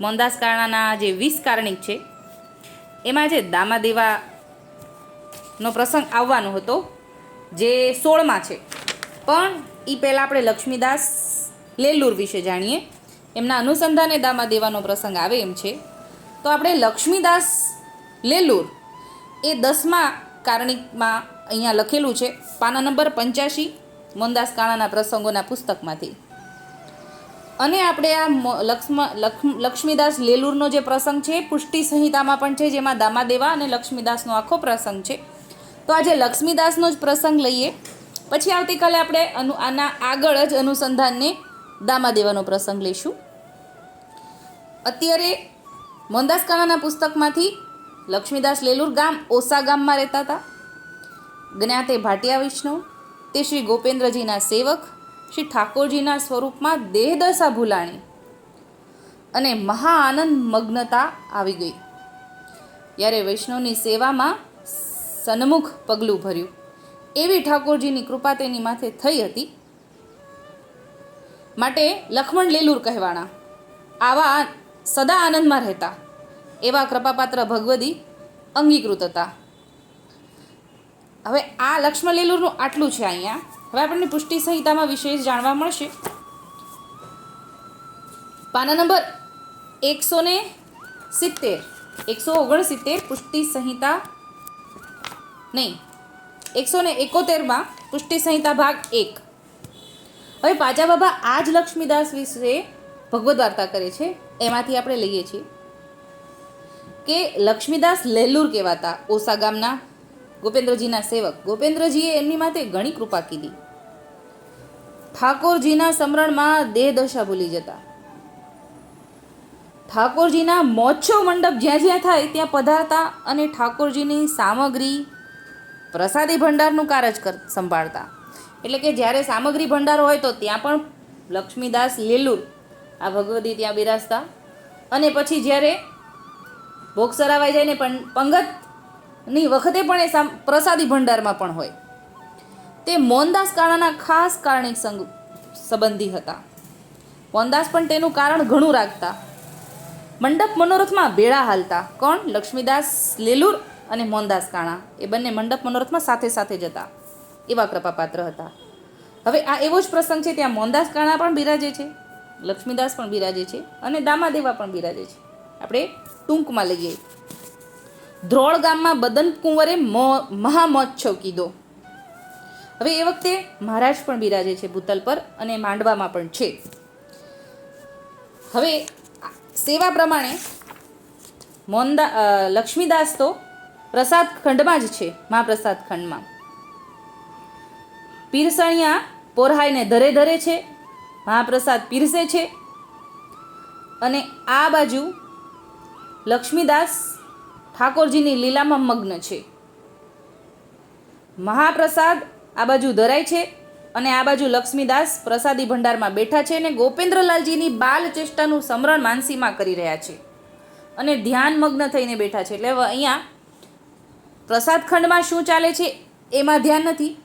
મોહનદાસ કારણાના જે વીસ કારણિક છે, એમાં જે દામાદેવાનો પ્રસંગ આવવાનો હતો, જે સોળમાં છે. પણ એ પહેલાં આપણે લક્ષ્મીદાસ લેલુર વિશે જાણીએ. એમના અનુસંધાને દામાદેવાનો પ્રસંગ આવે એમ છે. તો આપણે લક્ષ્મીદાસ લેલુર એ દસમા કારણિકમાં અહીંયા લખેલું છે, પાના નંબર પંચ્યાસી મોહનદાસ કાણાના પ્રસંગોના પુસ્તકમાંથી. અને આપણે આ લક્ષ્મ, લક્ષ્મ- લક્ષ્મીદાસ લેલુરનો જે પ્રસંગ છે, પુષ્ટિ સંહિતામાં પણ છે, જેમાં દામાદેવા અને લક્ષ્મીદાસનો આખો પ્રસંગ છે. તો આજે લક્ષ્મીદાસનો જ પ્રસંગ લઈએ. પછી આવતીકાલે આપણે અનુ, આના આગળ જ અનુસંધાનને દામાદેવાનો પ્રસંગ લઈશું. અત્યારે મોહનદાસ પુસ્તકમાંથી લક્ષ્મીદાસ લેલુર ગામ ઓસા ગામમાં રહેતા હતા. જ્ઞાતે ભાટિયા વિષ્ણુ, તે શ્રી ગોપેન્દ્રજીના સેવક શ્રી ઠાકોરજીના સ્વરૂપમાં દેહદશા ભૂલાણી. અને મહા આનંદ મગ્નતા આવી ગઈ. ત્યારે વૈષ્ણવની સેવામાં સન્મુખ પગલું ભર્યું. એવી ઠાકોરજીની કૃપા તેની માથે થઈ હતી. માટે લખમણ લેલુર કહેવાના આવા સદા આનંદમાં રહેતા. એવા કૃપાપાત્ર ભગવદી અંગીકૃત હતા. હવે આ લક્ષ્મણ લેલુરનું આટલું છે અહીંયા. હવે આપણને પુષ્ટિ સંહિતામાં વિશેષ જાણવા મળશે. પાના નંબર એકસો ને સિત્તેર. એકસો ઓગણસિત્તેર પુષ્ટિ સંહિતા નહીં. એકસો ને એકોતેરમાં પુષ્ટિ સંહિતા ભાગ એક. હવે પાજા બાબા આ જ લક્ષ્મીદાસ વિશે ભગવદ્ વાર્તા કરે છે. એમાંથી આપણે લઈએ છીએ કે લક્ષ્મીદાસ લેલુર કહેવાતા ઓસા ગામના ગોપેન્દ્રજીના સેવક. ગોપેન્દ્રજીએ એમની માથે ઘણી કૃપા કીધી. ઠાકોરજીના સમરણમાં દેહ દશા ભૂલી જતા. ઠાકોરજીના મોચો મંડપ જ્યાં જ્યાં થાય ત્યાં પધારતા અને ઠાકોરજીની સામગ્રી પ્રસાદી ભંડારનું કારજ કર, સંભાળતા. એટલે કે જ્યારે સામગ્રી ભંડાર હોય તો ત્યાં પણ લક્ષ્મીદાસ લીલુર આ ભગવતી ત્યાં બિરાજતા. અને પછી જ્યારે ભોગ સરાવાઈ જાય ને પણ પંગતની વખતે પણ એ પ્રસાદી ભંડારમાં પણ હોય. તે મોહનદાસ કાળાના ખાસ કારણિક સંગ, સંબંધી હતા. મોહનદાસ પણ તેનું કારણ ઘણું રાખતા. મંડપ મનોરથમાં ભેળા હાલતા. કોણ? લક્ષ્મીદાસ લેલુર અને મોહનદાસ કાણા. એ બંને મંડપ મનોરથમાં સાથે સાથે જતા એવા કૃપાપાત્ર હતા. હવે આ એવો જ પ્રસંગ છે ત્યાં મોહનદાસ કાણા પણ બિરાજે છે, લક્ષ્મીદાસ પણ બિરાજે છે અને દામાદેવા પણ બિરાજે છે. આપણે ટૂંકમાં લઈએ. ધ્રોળ ગામમાં બદન કુંવરે મહામહોત્સવ કીધો હવે એ વખતે મહારાજ પણ બિરાજે છે ભૂતલ પર અને માંડવામાં પણ છે. હવે સેવા પ્રમાણે મોહનદા લક્ષ્મીદાસ તો પ્રસાદ ખંડમાં જ છે, મહાપ્રસાદ ખંડમાં. પીરસણિયા પોરહાઈને ધરે ધરે છે, મહાપ્રસાદ પીરસે છે અને આ બાજુ લક્ષ્મીદાસ ઠાકોરજીની લીલામાં મગ્ન છે. મહાપ્રસાદ આ બાજુ ધરાય છે અને આ બાજુ લક્ષ્મીદાસ પ્રસાદી ભંડારમાં બેઠા છે અને ગોપેન્દ્રલાલજીની બાલ ચેષ્ટાનું સમરણ માનસીમાં કરી રહ્યા છે. અને ધ્યાન મગ્ન થઈને બેઠા છે. એટલે અહીંયા પ્રસાદ ખંડમાં શું ચાલે છે એમાં ધ્યાન નથી.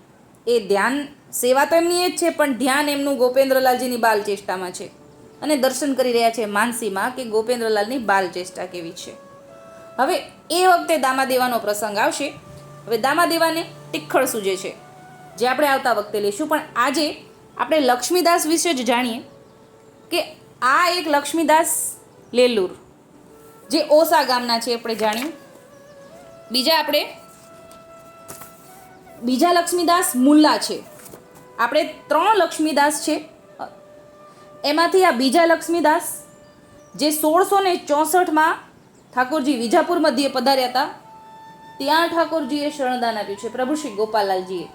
એ ધ્યાન, સેવા તો એમની એ જ છે, પણ ધ્યાન એમનું ગોપેન્દ્રલાલજીની બાલ ચેષ્ટામાં છે. અને દર્શન કરી રહ્યા છે માનસીમાં કે ગોપેન્દ્રલાલની બાલ ચેષ્ટા કેવી છે. હવે એ વખતે દામા દેવાનો પ્રસંગ આવશે. હવે દામા દેવાને ટિક્ખળ સૂજે છે. જે આપણે આવતા વખતે લઈશું પણ આજે આપણે લક્ષ્મીદાસ વિશે જ જાણીએ કે આ એક લક્ષ્મીદાસ લેલુર, જે ઓસા ગામના છે, આપણે જાણીએ. બીજા આપણે, બીજા લક્ષ્મીદાસ મુલ્લા છે. આપણે ત્રણ લક્ષ્મીદાસ છે. એમાંથી આ બીજા લક્ષ્મીદાસ, જે સોળસો ને ચોસઠમાં ઠાકોરજી વિજાપુર મધ્યે પધાર્યા હતા. ત્યાં ઠાકોરજીએ શરણદાન આપ્યું છે. પ્રભુ શ્રી ગોપાલાલજીએ.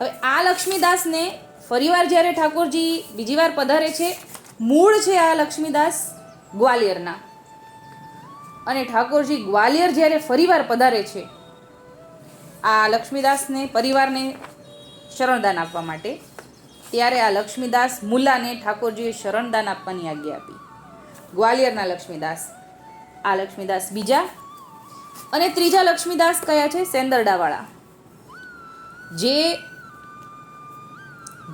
હવે આ લક્ષ્મીદાસને ફરીવાર જ્યારે ઠાકોરજી બીજી વાર પધારે છે, મૂળ છે આ લક્ષ્મીદાસ ગ્વાલિયરના. અને ઠાકોરજી ગ્વાલિયર જ્યારે ફરીવાર પધારે છે, આ લક્ષ્મીદાસને પરિવારને શરણદાન આપવા માટે, ત્યારે આ લક્ષ્મીદાસ મુલ્લાને ઠાકોરજીએ શરણદાન આપવાની આજ્ઞા આપી. ગ્વાલિયરના લક્ષ્મીદાસ. આ લક્ષ્મીદાસ બીજા અને ત્રીજા લક્ષ્મીદાસ કયા છે? સેંદરડાવાળા. જે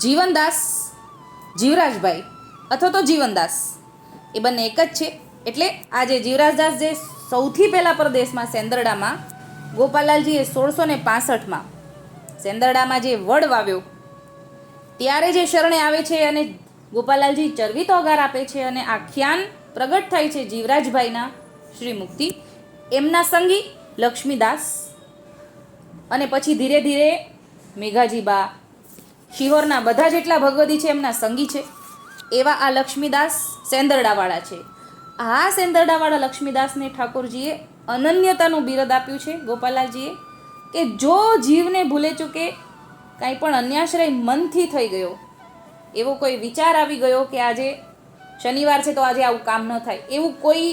જીવનદાસ, જીવરાજભાઈ અથવા તો જીવનદાસ, એ બંને એક જ છે. એટલે આજે જીવરાજદાસ જે સૌથી પહેલા પ્રદેશમાં સેંદરડામાં ગોપાલાલજીએ સોળસો ને પાસઠમાં સેંદરડામાં જે વડ વાવ્યો, ત્યારે જે શરણે આવે છે અને ગોપાલાલજી ચરવી તોગાર આપે છે અને આખ્યાન પ્રગટ થાય છે જીવરાજભાઈના શ્રી મુક્તિ, એમના સંગી લક્ષ્મીદાસ અને પછી ધીરે ધીરે મેઘાજીબા શિહોરના બધા જેટલા ભગવદી છે એમના સંગી છે. એવા આ લક્ષ્મીદાસ સેંદરડાવાળા છે. આ સેંદરડાવાળા લક્ષ્મીદાસને ઠાકોરજીએ અનન્યતાનું બિરદ આપ્યું છે, ગોપાલાલજીએ, કે જો જીવને ભૂલે ચૂકે, કાંઈ પણ અન્યાશ્રય મનથી થઈ ગયો, એવો કોઈ વિચાર આવી ગયો કે આજે શનિવાર છે તો આજે આવું કામ ન થાય. એવું કોઈ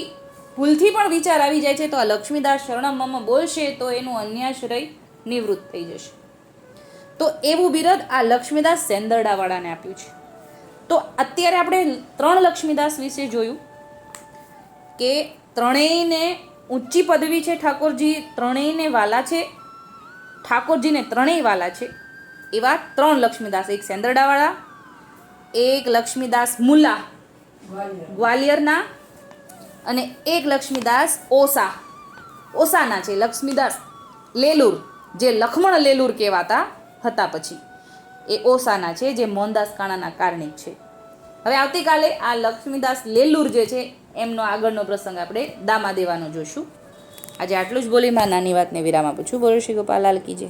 ભૂલથી પણ વિચાર આવી જાય છે તો આ લક્ષ્મીદાસ શરણમમાં બોલશે તો એનું અન્યાશ્રય નિવૃત્ત થઈ જશે. તો એવું બિરદ આ લક્ષ્મીદાસ સેંદરડાવાળાને આપ્યું છે. તો અત્યારે આપણે ત્રણ લક્ષ્મીદાસ વિશે જોયું કે ત્રણેયને ઊંચી પદવી છે ઠાકોરજી ત્રણેયને વાલા છે ઠાકોરજીને ત્રણેય વાલા છે. એવા ત્રણ લક્ષ્મીદાસ એક સેંદરડાવાળા એક લક્ષ્મીદાસ મુલા ગ્વાલિયરના અને એક લક્ષ્મીદાસ ઓસા. ઓસાના છે, લક્ષ્મીદાસ લેલુર, જે લખમણ લેલુર કહેવાતા હતા પછી. એ ઓસાના છે, જે મોહનદાસ કાણાના કારણિક છે. હવે આવતીકાલે આ લક્ષ્મીદાસ લેલુર જે છે, એમનો આગળનો પ્રસંગ આપણે દામા દેવાનો જોશું. આજે આટલું જ બોલીમાં નાની વાતને વિરામ આપું છું. બોલો શ્રી ગોપાલાલ કી જય.